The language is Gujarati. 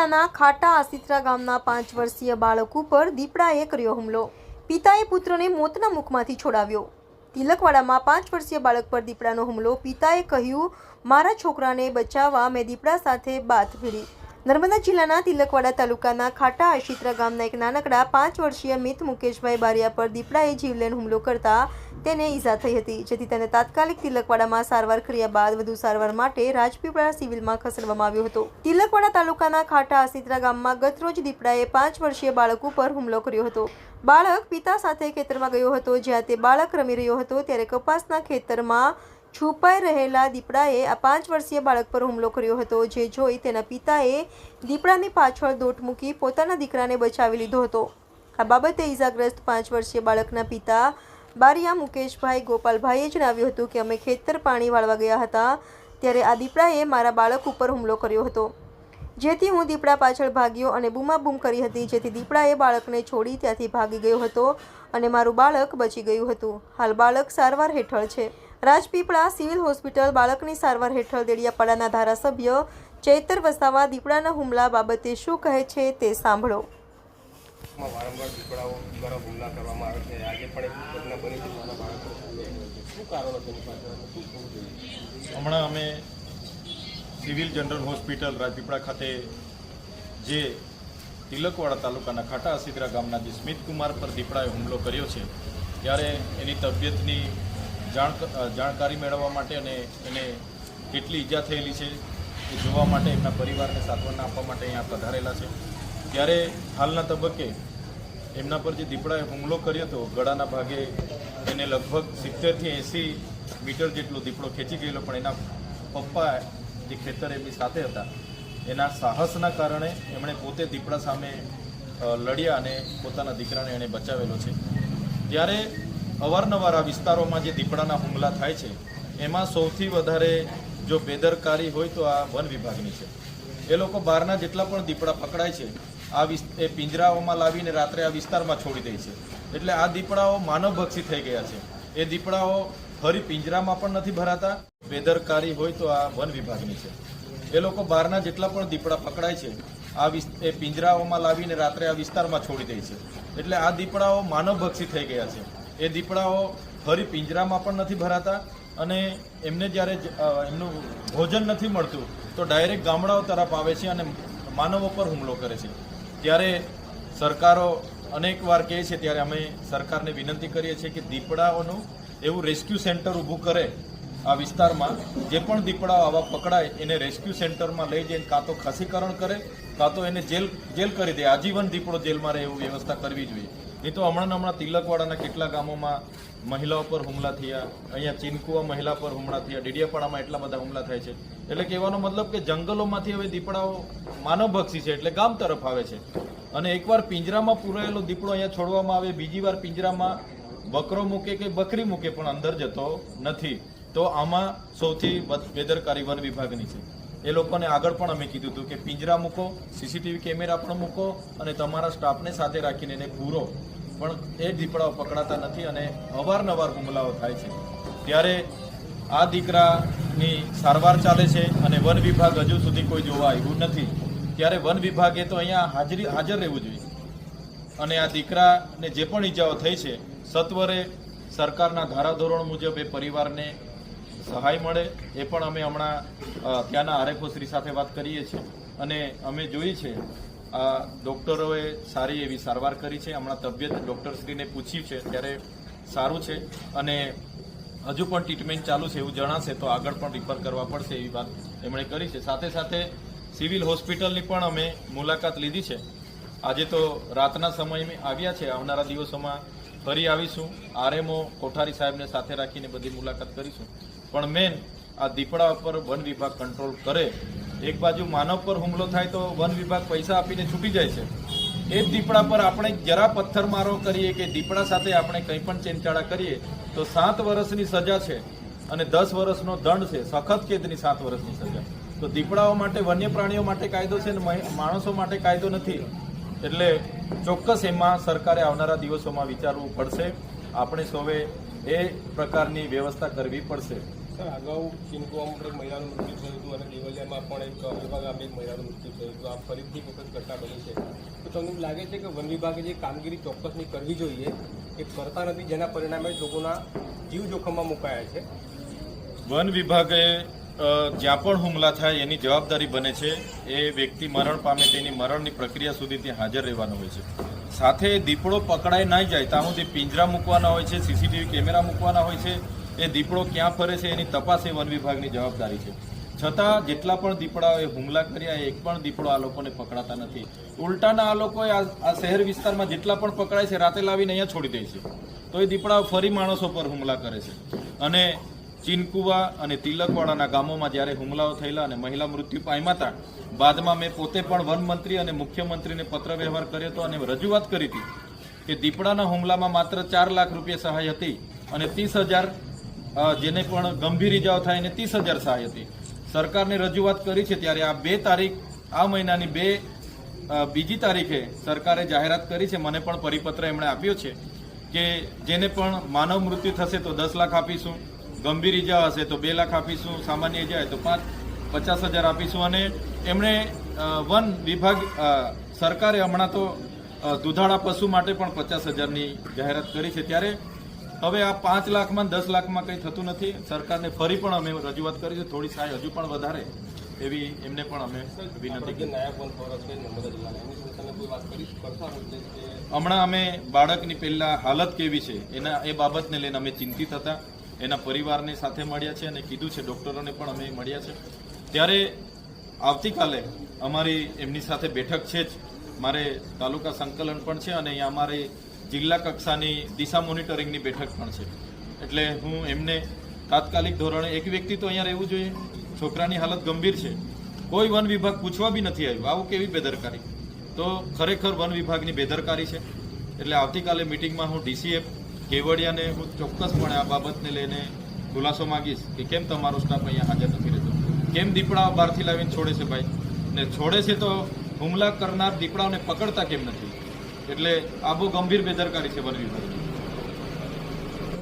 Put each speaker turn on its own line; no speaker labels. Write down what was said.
તિલકવાડાના ખાટા આસિત્રા ગામના પાંચ વર્ષીય બાળક ઉપર દીપડાએ કર્યો હુમલો. પિતાએ પુત્રને મોતના મુખમાંથી છોડાવ્યો. તિલકવાડામાં પાંચ વર્ષીય બાળક પર દીપડાનો હુમલો. પિતાએ કહ્યું, મારા છોકરાને બચાવવા મેં દીપડા સાથે બાથ ભીડી નર્મદા જિલ્લાના તિલકવાડા તાલુકાના ખાટા આશિત્રા ગામના એક નાનકડા પાંચ વર્ષીય મિત મુકેશભાઈ બારિયા પર દીપડાએ જીવલેણ હુમલો કરતા તેને ઈજા થઈ હતી, જેથી તેને તાત્કાલિક તિલકવાડામાં સારવાર કર્યા બાદ વધુ સારવાર માટે રાજપીપળા સિવિલમાં ખસેડવામાં આવ્યો હતો. તિલકવાડા તાલુકાના ખાટા આશિત્રા ગામમાં ગતરોજ દીપડાએ પાંચ વર્ષીય બાળક ઉપર હુમલો કર્યો હતો. બાળક પિતા સાથે ખેતરમાં ગયો હતો, જ્યાં તે બાળક રમી રહ્યો હતો, ત્યારે કપાસના ખેતરમાં છુપાઈ રહેલા દીપડાએ આ પાંચ વર્ષીય બાળક પર હુમલો કર્યો હતો. જે જોઈ તેના પિતાએ દીપડાની પાછળ દોટ મૂકી પોતાના દીકરાને બચાવી લીધો હતો. આ બાબતે ઈજાગ્રસ્ત પાંચ વર્ષીય બાળકના પિતા બારિયા મુકેશભાઈ ગોપાલભાઈએ જણાવ્યું હતું કે, અમે ખેતર પાણી વાળવા ગયા હતા ત્યારે આ દીપડાએ મારા બાળક ઉપર હુમલો કર્યો હતો. જેથી હું દીપડા પાછળ ભાગ્યો અને બૂમાબૂમ કરી હતી. જેથી દીપડાએ બાળકને છોડી ત્યાંથી ભાગી ગયો હતો અને મારું બાળક બચી ગયું હતું. હાલ બાળક સારવાર હેઠળ છે. રાજપીપળા સિવિલ હોસ્પિટલ બાળકની સારવાર હેઠળ દેડિયાપાડાના ધારાસભ્ય ચૈતર વસાવા દીપડાના હુમલા બાબતે શું કહે છે તે સાંભળો.
વારંવાર દીપડાઓ દ્વારા હુમલા કરવામાં આવે છે. આજે પણ એક ઘટના બની છે નાના બાળકો શું કારણો તેની પાછળ? શું થવું જોઈએ?
હમણાં અમે સિવિલ જનરલ હોસ્પિટલ રાજપીપળા ખાતે જે તિલકવાડા તાલુકાના ખાટા અસીદરા ગામના જે સ્મિતકુમાર પર દીપડાએ હુમલો કર્યો છે ત્યારે એની તબિયતની જાણ જાણકારી મેળવવા માટે અને એને કેટલી ઈજા થયેલી છે એ જોવા માટે એમના પરિવારને સાંત્વના આપવા માટે અહીંયા પધારેલા છે. ત્યારે હાલના તબક્કે એમના પર જે દીપડાએ હુમલો કર્યો હતો, ગળાના ભાગે એને લગભગ સિત્તેરથી એંસી મીટર જેટલો દીપડો ખેંચી ગયેલો, પણ એના પપ્પા જે ખેતર એમની સાથે હતા, એના સાહસના કારણે એમણે પોતે દીપડા સામે લડ્યા અને પોતાના દીકરાને એણે બચાવેલો છે. ત્યારે અવારનવાર આ વિસ્તારોમાં જે દીપડાના હુમલા થાય છે, એમાં સૌથી વધારે જો બેદરકારી હોય તો આ વન વિભાગની છે. એ લોકો બહારના જેટલા પણ દીપડા પકડાય છે, આ એ પિંજરાઓમાં લાવીને રાત્રે આ વિસ્તારમાં છોડી દે છે. એટલે આ દીપડાઓ માનવભક્ષી થઈ ગયા છે. એ દીપડાઓ ફરી પિંજરામાં પણ નથી ભરાતા. બેદરકારી હોય તો આ વન વિભાગની છે. એ લોકો બહારના જેટલા પણ દીપડા પકડાય છે, આ એ પિંજરાઓમાં લાવીને રાત્રે આ વિસ્તારમાં છોડી દે છે. એટલે આ દીપડાઓ માનવભક્ષી થઈ ગયા છે. એ દીપડાઓ ફરી પિંજરામાં પણ નથી ભરાતા અને એમને જ્યારે એમનું ભોજન નથી મળતું, તો ડાયરેક્ટ ગામડાઓ તરફ આવે છે અને માનવો પર હુમલો કરે છે. ત્યારે સરકારો અનેકવાર કહે છે, ત્યારે અમે સરકારને વિનંતી કરીએ છીએ કે દીપડાઓનું એવું રેસ્ક્યુ સેન્ટર ઊભું કરે આ વિસ્તારમાં. જે પણ દીપડાઓ આવા પકડાય, એને રેસ્ક્યુ સેન્ટરમાં લઈ જઈને કાં તો ખસીકરણ કરે, કાં તો એને જેલ જેલ કરી દે. આજીવન દીપડો જેલમાં રહે એવું વ્યવસ્થા કરવી જોઈએ. નહીં તો હમણાં હમણાં તિલકવાડાના કેટલા ગામોમાં મહિલાઓ પર હુમલા થયા, અહીંયા ચીનકુવા મહિલા પર હુમલા થયા, ડેડિયાપાડામાં એટલા બધા હુમલા થાય છે. એટલે કહેવાનો મતલબ કે જંગલોમાંથી હવે દીપડાઓ માનવભક્ષી છે એટલે ગામ તરફ આવે છે. અને એકવાર પિંજરામાં પૂરાયેલો દીપડો અહીંયા છોડવામાં આવે, બીજી વાર પિંજરામાં બકરો મૂકે કે બકરી મૂકે પણ અંદર જતો નથી. તો આમાં સૌથી વેદરકારી વન વિભાગની છે. એ લોકોને આગળ પણ અમે કીધું હતું કે પિંજરા મૂકો, સીસીટીવી કેમેરા પણ મૂકો અને તમારા સ્ટાફને સાથે રાખીને એને પૂરો. પણ એ દીપડાઓ પકડાતા નથી અને અવારનવાર હુમલાઓ થાય છે. ત્યારે આ દીકરાની સારવાર ચાલે છે અને વન વિભાગ હજુ સુધી કોઈ જોવા આવ્યું નથી. ત્યારે વન વિભાગે તો અહીંયા હાજરી, હાજર રહેવું જોઈએ. અને આ દીકરાને જે પણ ઈજાઓ થઈ છે, સત્વરે સરકારના ધારાધોરણ મુજબ એ પરિવારને સહાય મળે એ પણ અમે હમણાં ત્યાંના આરએફઓ શ્રી સાથે વાત કરીએ છીએ. અને અમે જોઈ છે આ ડૉક્ટરોએ સારી એવી સારવાર કરી છે. હમણાં તબિયત ડૉક્ટરશ્રીને પૂછ્યું છે ત્યારે સારું છે. અને હજુ પણ ટ્રીટમેન્ટ ચાલુ છે એવું જણાશે તો આગળ પણ રિફર કરવા પડશે એવી વાત એમણે કરી છે. સાથે સાથે સિવિલ હોસ્પિટલની પણ અમે મુલાકાત લીધી છે. આજે તો રાતના સમયમાં આવ્યા છે. આવનારા દિવસોમાં ફરી આવીશું. આરએમઓ કોઠારી સાહેબને સાથે રાખીને બધી મુલાકાત કરીશું. પણ મેન આ દીપડા ઉપર વન વિભાગ કંટ્રોલ કરે. એક બાજુ માનવ પર હુમલો થાય તો વન વિભાગ પૈસા આપીને છૂટી જાય છે. એ દીપડા પર આપણે જરા પથ્થરમારો કરીએ કે દીપડા સાથે આપણે કંઈ પણ ચેનચાળા કરીએ, તો સાત વર્ષની સજા છે અને દસ વર્ષનો દંડ છે. સખત કેદની સાત વર્ષની સજા. તો દીપડાઓ માટે વન્ય પ્રાણીઓ માટે કાયદો છે ને માણસો માટે કાયદો નથી. એટલે ચોક્કસ એમાં સરકારે આવનારા દિવસોમાં વિચારવું પડશે. આપણે સૌએ એ પ્રકારની વ્યવસ્થા કરવી પડશે.
સર, અગાઉ ચિંકવામાં પણ એક મહિલાનું મૃત્યુ થયું હતું અને દેવલિયામાં પણ એક અલવા ગામે એક મહિલાનું મૃત્યુ થયું હતું. આ ફરીથી એક વખત ઘટના બની છે. તો તમને લાગે છે કે વન વિભાગે જે કામગીરી ચોક્કસની કરવી જોઈએ એ કરતા નથી, જેના પરિણામે લોકોના જીવ જોખમમાં મુકાયા છે?
વન વિભાગે જ્યાં પણ હુમલા થાય એની જવાબદારી બને છે. એ વ્યક્તિ મરણ પામે તેની મરણની પ્રક્રિયા સુધી ત્યાં હાજર રહેવાનું હોય છે. સાથે દીપડો પકડાઈ ના જાય ત્યાં સુધી પિંજરા મૂકવાના હોય છે, સીસીટીવી કેમેરા મૂકવાના હોય છે. એ દીપડો ક્યાં ફરે છે એની તપાસ એ વન વિભાગની જવાબદારી છે. છતાં જેટલા પણ દીપડાઓએ હુમલા કર્યા, એક પણ દીપડો આ લોકોને પકડાતા નથી. ઉલટાના આ લોકોએ આ શહેર વિસ્તારમાં જેટલા પણ પકડાય છે, રાતે લાવીને અહીંયા છોડી દે છે. તો એ દીપડાઓ ફરી માણસો પર હુમલા કરે છે. અને ચીનકુવા અને તિલકવાડાના ગામોમાં જ્યારે હુમલાઓ થયેલા અને મહિલા મૃત્યુ પામ્યા હતા, બાદમાં મેં પોતે પણ વનમંત્રી અને મુખ્યમંત્રીને પત્ર વ્યવહાર કર્યો હતો અને રજૂઆત કરી હતી કે દીપડાના હુમલામાં માત્ર ચાર લાખ રૂપિયા સહાય હતી અને ત્રીસ હજાર જેને પણ ગંભીર ઇજાઓ થાય એને ત્રીસ હજાર સહાય હતી. સરકારને રજૂઆત કરી છે ત્યારે આ બે તારીખ, આ મહિનાની બે બીજી તારીખે સરકારે જાહેરાત કરી છે. મને પણ પરિપત્ર એમણે આપ્યો છે કે જેને પણ માનવ મૃત્યુ થશે તો દસ લાખ આપીશું, ગંભીર ઈજા હશે તો બે લાખ આપીશું, સામાન્ય હોય તો પાંચ, પચાસ હજાર આપીશું અને એમણે વન વિભાગ સરકારે હમણાં તો દુધાળા પશુ માટે પણ પચાસ હજારની જાહેરાત કરી છે. ત્યારે હવે આ પાંચ લાખમાં દસ લાખમાં કંઈ થતું નથી. સરકારને ફરી પણ અમે રજૂઆત કરી છે. થોડી સહાય હજુ પણ વધારે એવી એમને પણ અમે વિનંતી હમણાં અમે બાળકની પહેલા હાલત કેવી છે એના એ બાબતને લઈને અમે ચિંતિત હતા. એના પરિવારને સાથે મળ્યા છે અને કીધું છે ડૉક્ટરોને પણ અમે મળ્યા છે. ત્યારે આવતીકાલે અમારી એમની સાથે બેઠક છે જ. મારે તાલુકા સંકલન પણ છે અને અહીંયા અમારે જિલ્લા કક્ષાની દિશા મોનિટરિંગની બેઠક પણ છે. એટલે હું એમને તાત્કાલિક ધોરણે એક વ્યક્તિ તો અહીંયા રહેવું જોઈએ. છોકરાની હાલત ગંભીર છે. કોઈ વન વિભાગ પૂછવા બી નથી આવ્યું. આવું કેવી બેદરકારી? તો ખરેખર વન વિભાગની બેદરકારી છે. એટલે આવતીકાલે મિટિંગમાં હું ડીસીએફ, કેવડિયાને હું ચોક્કસપણે આ બાબતને લઈને ખુલાસો માગીશ કે કેમ તમારો સ્ટાફ અહીંયા હાજર નથી રહેતો? કેમ દીપડા બહારથી લાવીને છોડે છે ભાઈ? ને છોડે છે તો હુમલા કરનાર દીપડાઓને પકડતા કેમ નથી? એટલે આ બહુ ગંભીર બેદરકારી છે વન વિભાગની